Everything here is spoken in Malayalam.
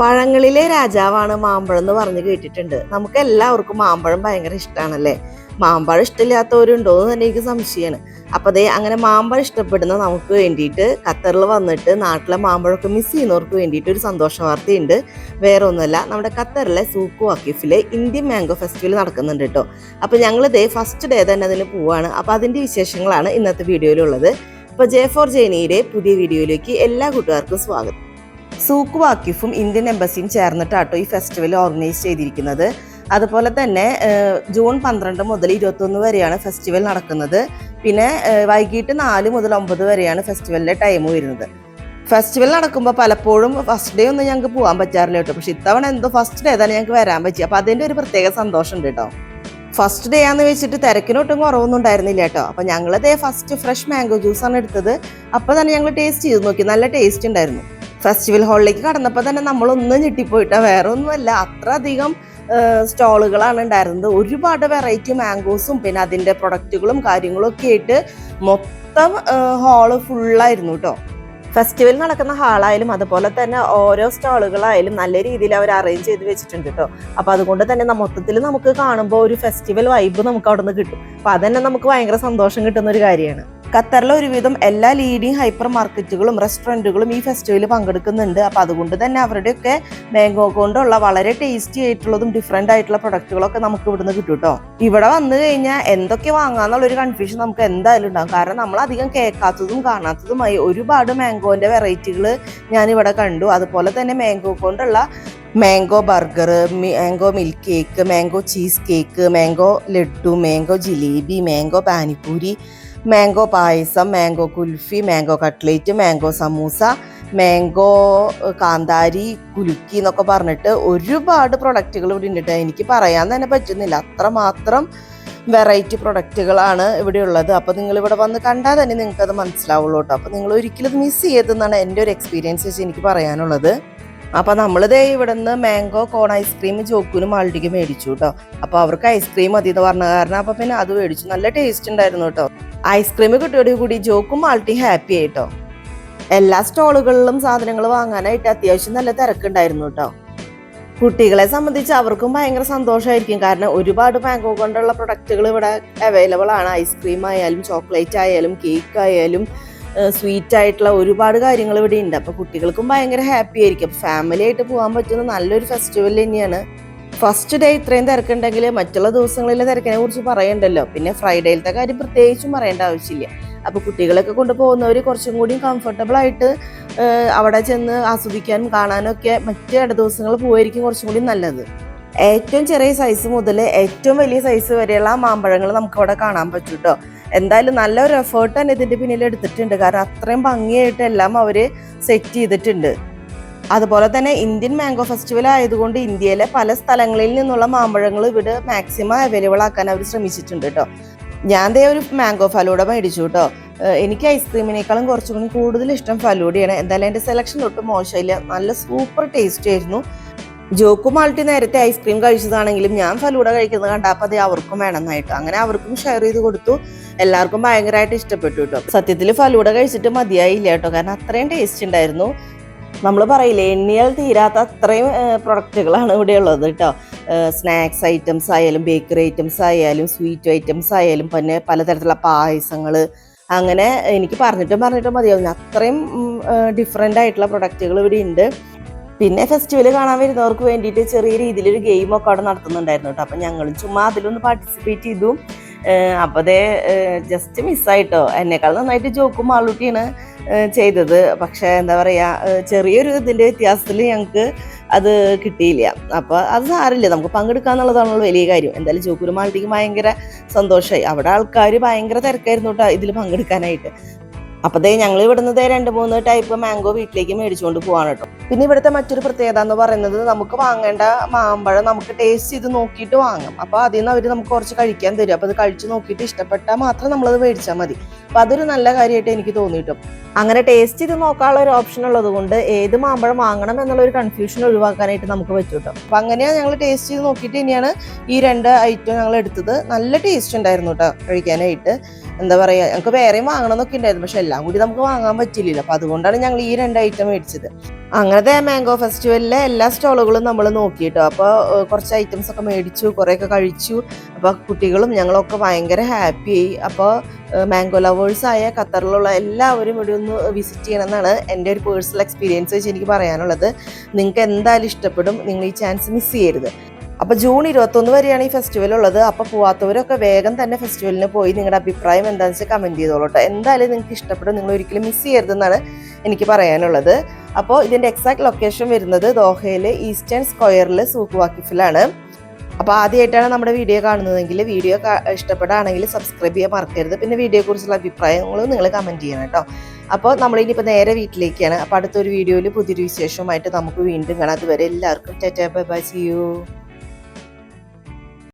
പഴങ്ങളിലെ രാജാവാണ് മാമ്പഴം എന്ന് പറഞ്ഞ് കേട്ടിട്ടുണ്ട്. നമുക്ക് എല്ലാവർക്കും മാമ്പഴം ഭയങ്കര ഇഷ്ടമാണല്ലേ മാമ്പഴം ഇഷ്ടമില്ലാത്തവരുണ്ടോ എന്ന് തന്നെ എനിക്ക് സംശയമാണ്. അപ്പോൾ അതേ അങ്ങനെ മാമ്പഴം ഇഷ്ടപ്പെടുന്ന നമുക്ക് വേണ്ടിയിട്ട് ഖത്തറിൽ വന്നിട്ട് നാട്ടിലെ മാമ്പഴമൊക്കെ മിസ് ചെയ്യുന്നവർക്ക് വേണ്ടിയിട്ട് ഒരു സന്തോഷ വാർത്തയുണ്ട്. വേറെ ഒന്നുമല്ല നമ്മുടെ ഖത്തറിലെ സൂക്കു വാക്കിഫിലെ ഇന്ത്യൻ മാംഗോ ഫെസ്റ്റിവൽ നടക്കുന്നുണ്ട് കേട്ടോ. അപ്പോൾ ഞങ്ങൾ ഇതേ ഫസ്റ്റ് ഡേ തന്നെ അതിന് പോവാണ്. അപ്പോൾ അതിന്റെ വിശേഷങ്ങളാണ് ഇന്നത്തെ വീഡിയോയിലുള്ളത് അപ്പോൾ ജെ ഫോർ ജേനിയുടെ പുതിയ വീഡിയോയിലേക്ക് എല്ലാ കൂട്ടുകാർക്കും സ്വാഗതം. സൂക്ക് വാക്കിഫും ഇന്ത്യൻ എംബസിയും ചേർന്നിട്ടാട്ടോ ഈ ഫെസ്റ്റിവൽ ഓർഗനൈസ് ചെയ്തിരിക്കുന്നത്. അതുപോലെ തന്നെ ജൂൺ പന്ത്രണ്ട് മുതൽ ഇരുപത്തൊന്ന് വരെയാണ് ഫെസ്റ്റിവൽ നടക്കുന്നത്. പിന്നെ വൈകിട്ട് നാല് മുതൽ ഒമ്പത് വരെയാണ് ഫെസ്റ്റിവലിന്റെ ടൈം വരുന്നത്. ഫെസ്റ്റിവൽ നടക്കുമ്പോൾ പലപ്പോഴും ഫസ്റ്റ് ഡേ ഒന്നും ഞങ്ങൾക്ക് പോകാൻ പറ്റാറില്ല കേട്ടോ. പക്ഷെ ഇത്തവണ എന്തോ ഫസ്റ്റ് ഡേ തന്നെ ഞങ്ങൾക്ക് വരാൻ പറ്റി. അപ്പോൾ അതിന്റെ ഒരു പ്രത്യേക സന്തോഷമുണ്ട് കേട്ടോ. ഫസ്റ്റ് ഡേ ആണെന്ന് വെച്ചിട്ട് തിരക്കിനൊട്ടും കുറവൊന്നും ഉണ്ടായിരുന്നില്ല കേട്ടോ. അപ്പോൾ ഞങ്ങളതേ ഫസ്റ്റ് ഫ്രഷ് മാംഗോ ജ്യൂസാണ് എടുത്തത്. അപ്പോൾ തന്നെ ഞങ്ങൾ ടേസ്റ്റ് ചെയ്ത് നോക്കി. നല്ല ടേസ്റ്റ് ഉണ്ടായിരുന്നു. ഫെസ്റ്റിവൽ ഹാളിലേക്ക് കടന്നപ്പോൾ തന്നെ നമ്മളൊന്നും ഞെട്ടിപ്പോയിട്ടാ. വേറെ ഒന്നുമല്ല അത്ര അധികം സ്റ്റോളുകളാണ് ഉണ്ടായിരുന്നത്. ഒരുപാട് വെറൈറ്റി മാംഗോസും പിന്നെ അതിന്റെ പ്രൊഡക്റ്റുകളും കാര്യങ്ങളും ഒക്കെ ആയിട്ട് മൊത്തം ഹാൾ ഫുള്ളായിരുന്നു കേട്ടോ ഫെസ്റ്റിവൽ നടക്കുന്ന ഹാളായാലും അതുപോലെ തന്നെ ഓരോ സ്റ്റാളുകളായാലും നല്ല രീതിയിൽ അവർ അറേഞ്ച് ചെയ്ത് വെച്ചിട്ടുണ്ട് കേട്ടോ അപ്പോൾ അതുകൊണ്ട് തന്നെ മൊത്തത്തിൽ നമുക്ക് കാണുമ്പോൾ ഒരു ഫെസ്റ്റിവൽ വൈബ് നമുക്ക് അവിടെ നിന്ന് കിട്ടും. അപ്പോൾ അതന്നെ നമുക്ക് ഭയങ്കര സന്തോഷം കിട്ടുന്ന ഒരു കാര്യമാണ്. ഖത്തറിലെ ഒരുവിധം എല്ലാ ലീഡിങ് ഹൈപ്പർ മാർക്കറ്റുകളും റെസ്റ്റോറന്റുകളും ഈ ഫെസ്റ്റിവലിൽ പങ്കെടുക്കുന്നുണ്ട്. അപ്പോൾ അതുകൊണ്ട് തന്നെ അവരുടെയൊക്കെ മാംഗോ കൊണ്ടുള്ള വളരെ ടേസ്റ്റി ആയിട്ടുള്ളതും ഡിഫറെന്റ് ആയിട്ടുള്ള പ്രൊഡക്റ്റുകളൊക്കെ നമുക്ക് ഇവിടുന്ന് കിട്ടും കേട്ടോ ഇവിടെ വന്നു കഴിഞ്ഞാൽ എന്തൊക്കെ വാങ്ങാന്നുള്ളൊരു കൺഫ്യൂഷൻ നമുക്ക് എന്തായാലും ഉണ്ടാകും കാരണം നമ്മൾ അധികം കേൾക്കാത്തതും കാണാത്തതുമായി ഒരുപാട് മാംഗോന്റെ വെറൈറ്റികൾ ഞാനിവിടെ കണ്ടു. അതുപോലെ തന്നെ മാംഗോ കൊണ്ടുള്ള mango burger mango milk cake mango cheese cake mango laddu mango jalebi mango panipuri mango payasam mango kulfi mango cutlet mango samosa mango കാന്താരി കുലുക്കി എന്നൊക്കെ പറഞ്ഞിട്ട് ഒരുപാട് പ്രൊഡക്റ്റുകൾ ഇവിടെ ഉണ്ട് എനിക്ക് പറയാൻ തന്നെ പറ്റുന്നില്ല. അത്രമാത്രം വെറൈറ്റി പ്രൊഡക്റ്റുകളാണ് ഇവിടെ ഉള്ളത്. അപ്പോൾ നിങ്ങൾ ഇവിടെ വന്ന് കണ്ടാൽ തന്നെ നിങ്ങൾക്ക് അത് മനസ്സിലാവുള്ളൂ കേട്ടോ അപ്പോൾ നിങ്ങൾ ഒരിക്കലും മിസ് ചെയ്തെന്നാണ് എന്റെ ഒരു എക്സ്പീരിയൻസ് വെച്ച് എനിക്ക് പറയാനുള്ളത്. അപ്പോൾ നമ്മളിതേ ഇവിടെ നിന്ന് മാംഗോ കോൺ ഐസ്ക്രീം ജോക്കുനും മാൾട്ടിക്ക് മേടിച്ചു കേട്ടോ അപ്പോൾ അവർക്ക് ഐസ്ക്രീം മതി എന്ന് പറഞ്ഞ കാരണം അപ്പോൾ പിന്നെ അത് മേടിച്ചു. നല്ല ടേസ്റ്റ് ഉണ്ടായിരുന്നു കേട്ടോ ഐസ്ക്രീം കിട്ടിയോട് കൂടി ജോക്കും മാൾട്ടി ഹാപ്പി ആയിട്ടോ. എല്ലാ സ്റ്റോളുകളിലും സാധനങ്ങൾ വാങ്ങാനായിട്ട് അത്യാവശ്യം നല്ല തിരക്കുണ്ടായിരുന്നു കേട്ടോ. കുട്ടികളെ സംബന്ധിച്ച് അവർക്കും ഭയങ്കര സന്തോഷമായിരിക്കും. കാരണം ഒരുപാട് മാംഗോ കൊണ്ടുള്ള പ്രൊഡക്റ്റുകൾ ഇവിടെ അവൈലബിൾ ആണ്. ഐസ്ക്രീം ആയാലും ചോക്ലേറ്റ് ആയാലും കേക്ക് ആയാലും സ്വീറ്റ് ആയിട്ടുള്ള ഒരുപാട് കാര്യങ്ങൾ ഇവിടെ ഉണ്ട്. അപ്പോൾ കുട്ടികൾക്കും ഭയങ്കര ഹാപ്പി ആയിരിക്കും. ഫാമിലി ആയിട്ട് പോകാൻ പറ്റുന്ന നല്ലൊരു ഫെസ്റ്റിവൽ തന്നെയാണ്. ഫസ്റ്റ് ഡേ ഇത്രയും തിരക്കുണ്ടെങ്കിൽ മറ്റുള്ള ദിവസങ്ങളിലെ തിരക്കിനെ കുറിച്ച് പറയണ്ടല്ലോ. പിന്നെ ഫ്രൈഡേയിലത്തെ കാര്യം പ്രത്യേകിച്ചും പറയേണ്ട ആവശ്യമില്ല. അപ്പോൾ കുട്ടികളൊക്കെ കൊണ്ടുപോകുന്നവർ കുറച്ചും കൂടി കംഫർട്ടബിൾ ആയിട്ട് അവിടെ ചെന്ന് ആസ്വദിക്കാനും കാണാനും ഒക്കെ മറ്റ് ഇട ദിവസങ്ങൾ പോയിരിക്കും കുറച്ചും കൂടി നല്ലത്. ഏറ്റവും ചെറിയ സൈസ് മുതൽ ഏറ്റവും വലിയ സൈസ് വരെയുള്ള മാമ്പഴങ്ങൾ നമുക്ക് അവിടെ കാണാൻ പറ്റും കേട്ടോ എന്തായാലും നല്ലൊരു എഫേർട്ട് തന്നെ ഇതിന്റെ പിന്നിൽ എടുത്തിട്ടുണ്ട്. കാരണം അത്രയും ഭംഗിയായിട്ട് എല്ലാം അവർ സെറ്റ് ചെയ്തിട്ടുണ്ട്. അതുപോലെ തന്നെ ഇന്ത്യൻ മാംഗോ ഫെസ്റ്റിവൽ ആയതുകൊണ്ട് ഇന്ത്യയിലെ പല സ്ഥലങ്ങളിൽ നിന്നുള്ള മാമ്പഴങ്ങൾ ഇവിടെ മാക്സിമം അവൈലബിൾ ആക്കാൻ അവർ ശ്രമിച്ചിട്ടുണ്ട് കേട്ടോ. ഞാൻ ദേ ഒരു മാംഗോ ഫലൂഡ മേടിച്ചു കേട്ടോ. എനിക്ക് ഐസ്ക്രീമിനേക്കാളും കുറച്ചും കൂടി കൂടുതൽ ഇഷ്ടം ഫലൂടയാണ്. എന്തായാലും എന്റെ സെലക്ഷൻ തൊട്ട് മോശമില്ല. നല്ല സൂപ്പർ ടേസ്റ്റ് ആയിരുന്നു. ജോക്കു മാൾട്ടി നേരത്തെ ഐസ്ക്രീം കഴിച്ചതാണെങ്കിലും ഞാൻ ഫലൂഡ കഴിക്കുന്നത് കണ്ടപ്പോൾ അത് അവർക്കും വേണമെന്നായിട്ട് അങ്ങനെ അവർക്കും ഷെയർ ചെയ്ത് കൊടുത്തു. എല്ലാവർക്കും ഭയങ്കരമായിട്ട് ഇഷ്ടപ്പെട്ടു കേട്ടോ. സത്യത്തിൽ ഫലൂഡ കഴിച്ചിട്ട് മതിയായില്ല കേട്ടോ. കാരണം അത്രയും ടേസ്റ്റ് ഉണ്ടായിരുന്നു. നമ്മൾ പറയില്ലേ എണ്ണിയാൽ തീരാത്ത അത്രയും പ്രൊഡക്റ്റുകളാണ് ഇവിടെ ഉള്ളത് കേട്ടോ സ്നാക്സ് ഐറ്റംസ് ആയാലും ബേക്കറി ഐറ്റംസ് ആയാലും സ്വീറ്റ് ഐറ്റംസ് ആയാലും പിന്നെ പലതരത്തിലുള്ള പായസങ്ങൾ അങ്ങനെ എനിക്ക് പറഞ്ഞിട്ടും പറഞ്ഞിട്ടും മതിയാവും. അത്രയും ഡിഫറെന്റ് ആയിട്ടുള്ള പ്രൊഡക്റ്റുകൾ ഇവിടെ ഉണ്ട് പിന്നെ ഫെസ്റ്റിവൽ കാണാൻ വരുന്നവർക്ക് വേണ്ടിയിട്ട് ചെറിയ രീതിയിലൊരു ഒരു ഗെയിം അവിടെ നടത്തുന്നുണ്ടായിരുന്നു കേട്ടോ അപ്പം ഞങ്ങളും ചുമ്മാ അതിലൊന്ന് പാർട്ടിസിപ്പേറ്റ് ചെയ്തു. അപ്പോൾ അതേ ജസ്റ്റ് മിസ്സായിട്ടോ എന്നെക്കാൾ നന്നായിട്ട് ജോക്കും മാളൂട്ടിയാണ് ഏഹ് ചെയ്തത്. പക്ഷേ എന്താ പറയുക ചെറിയൊരു ഇതിന്റെ വ്യത്യാസത്തിൽ ഞങ്ങൾക്ക് അത് കിട്ടിയില്ല. അപ്പോൾ അത് സാരില്ല നമുക്ക് പങ്കെടുക്കുക എന്നുള്ളതാണല്ലോ വലിയ കാര്യം. എന്തായാലും മാളൂട്ടിക്ക് ഭയങ്കര സന്തോഷമായി അവിടെ ആൾക്കാർ ഭയങ്കര തിരക്കായിരുന്നു കേട്ടോ ഇതിൽ പങ്കെടുക്കാനായിട്ട്. അപ്പോൾ ദേ ഞങ്ങൾ ഇവിടുന്ന് രണ്ട് മൂന്ന് ടൈപ്പ് മാംഗോ വീട്ടിലേക്ക് മേടിച്ചുകൊണ്ട് പോവാണ് കേട്ടോ പിന്നെ ഇവിടുത്തെ മറ്റൊരു പ്രത്യേകത എന്ന് പറയുന്നത് നമുക്ക് വാങ്ങേണ്ട മാമ്പഴം നമുക്ക് ടേസ്റ്റ് ചെയ്ത് നോക്കിയിട്ട് വാങ്ങാം. അപ്പോൾ അതിൽ നിന്ന് അവർ നമുക്ക് കുറച്ച് കഴിക്കാൻ തരും. അപ്പോൾ അത് കഴിച്ച് നോക്കിയിട്ട് ഇഷ്ടപ്പെട്ടാൽ മാത്രം നമ്മളത് മേടിച്ചാൽ മതി. അപ്പൊ അതൊരു നല്ല കാര്യമായിട്ട് എനിക്ക് തോന്നിയിട്ടു. അങ്ങനെ ടേസ്റ്റ് ചെയ്ത് നോക്കാനുള്ള ഒരു ഓപ്ഷൻ ഉള്ളത് കൊണ്ട് ഏത് മാമ്പഴം വാങ്ങണം എന്നുള്ള ഒരു കൺഫ്യൂഷൻ ഒഴിവാക്കാനായിട്ട് നമുക്ക് പറ്റും കേട്ടോ അപ്പൊ അങ്ങനെയാണ് ഞങ്ങൾ ടേസ്റ്റ് ചെയ്ത് നോക്കിയിട്ട് തന്നെയാണ് ഈ രണ്ട് ഐറ്റം ഞങ്ങൾ എടുത്തത്. നല്ല ടേസ്റ്റ് ഉണ്ടായിരുന്നു കേട്ടോ കഴിക്കാനായിട്ട്. എന്താ പറയുക ഞങ്ങൾക്ക് വേറെയും വാങ്ങണം എന്നൊക്കെ ഉണ്ടായിരുന്നു പക്ഷെ എല്ലാം കൂടി നമുക്ക് വാങ്ങാൻ പറ്റില്ലല്ലോ അപ്പൊ അതുകൊണ്ടാണ് ഞങ്ങൾ ഈ രണ്ട് ഐറ്റം മേടിച്ചത്. അങ്ങനത്തെ മാംഗോ ഫെസ്റ്റിവലിലെ എല്ലാ സ്റ്റോളുകളും നമ്മൾ നോക്കിയിട്ടോ. അപ്പോൾ കുറച്ച് ഐറ്റംസ് ഒക്കെ മേടിച്ചു കുറേയൊക്കെ കഴിച്ചു. അപ്പോൾ കുട്ടികളും ഞങ്ങളൊക്കെ ഭയങ്കര ഹാപ്പിയായി. അപ്പോൾ മാംഗോ ലവേഴ്സായ ഖത്തറിലുള്ള എല്ലാവരും ഇവിടെ ഒന്ന് വിസിറ്റ് ചെയ്യണം എന്നാണ് എന്റെ ഒരു പേഴ്സണൽ എക്സ്പീരിയൻസ് വെച്ച് എനിക്ക് പറയാനുള്ളത്. നിങ്ങൾക്ക് എന്തായാലും ഇഷ്ടപ്പെടും. നിങ്ങൾ ഈ ചാൻസ് മിസ് ചെയ്യരുത്. അപ്പോൾ ജൂൺ ഇരുപത്തൊന്ന് വരെയാണ് ഈ ഫെസ്റ്റിവൽ ഉള്ളത്. അപ്പോൾ പോവാത്തവരൊക്കെ വേഗം തന്നെ ഫെസ്റ്റിവലിന് പോയി നിങ്ങളുടെ അഭിപ്രായം എന്താണെന്ന് വെച്ചാൽ കമന്റ് ചെയ്തോളൂ കേട്ടോ എന്തായാലും നിങ്ങൾക്ക് ഇഷ്ടപ്പെടും. നിങ്ങൾ ഒരിക്കലും മിസ് ചെയ്യരുതെന്നാണ് എനിക്ക് പറയാനുള്ളത്. അപ്പോൾ ഇതിന്റെ എക്സാക്ട് ലൊക്കേഷൻ വരുന്നത് ദോഹയിലെ ഈസ്റ്റേൺ സ്ക്വയറിൽ സൂക്ക് വാക്കിഫിലാണ് അപ്പോൾ ആദ്യമായിട്ടാണ് നമ്മുടെ വീഡിയോ കാണുന്നതെങ്കിൽ വീഡിയോ ഇഷ്ടപ്പെടുകയാണെങ്കിൽ സബ്സ്ക്രൈബ് ചെയ്യാൻ മറക്കരുത്. പിന്നെ വീഡിയോയെക്കുറിച്ചുള്ള അഭിപ്രായങ്ങളും നിങ്ങൾ കമന്റ് ചെയ്യണം കേട്ടോ. അപ്പോൾ നമ്മളിനിപ്പോൾ നേരെ വീട്ടിലേക്കാണ്. അപ്പോൾ അടുത്തൊരു വീഡിയോയിൽ പുതിയൊരു വിശേഷമായിട്ട് നമുക്ക് വീണ്ടും കാണാം. അതുവരെ എല്ലാവർക്കും ചേച്ചാ ബൈ ബൈ സി യു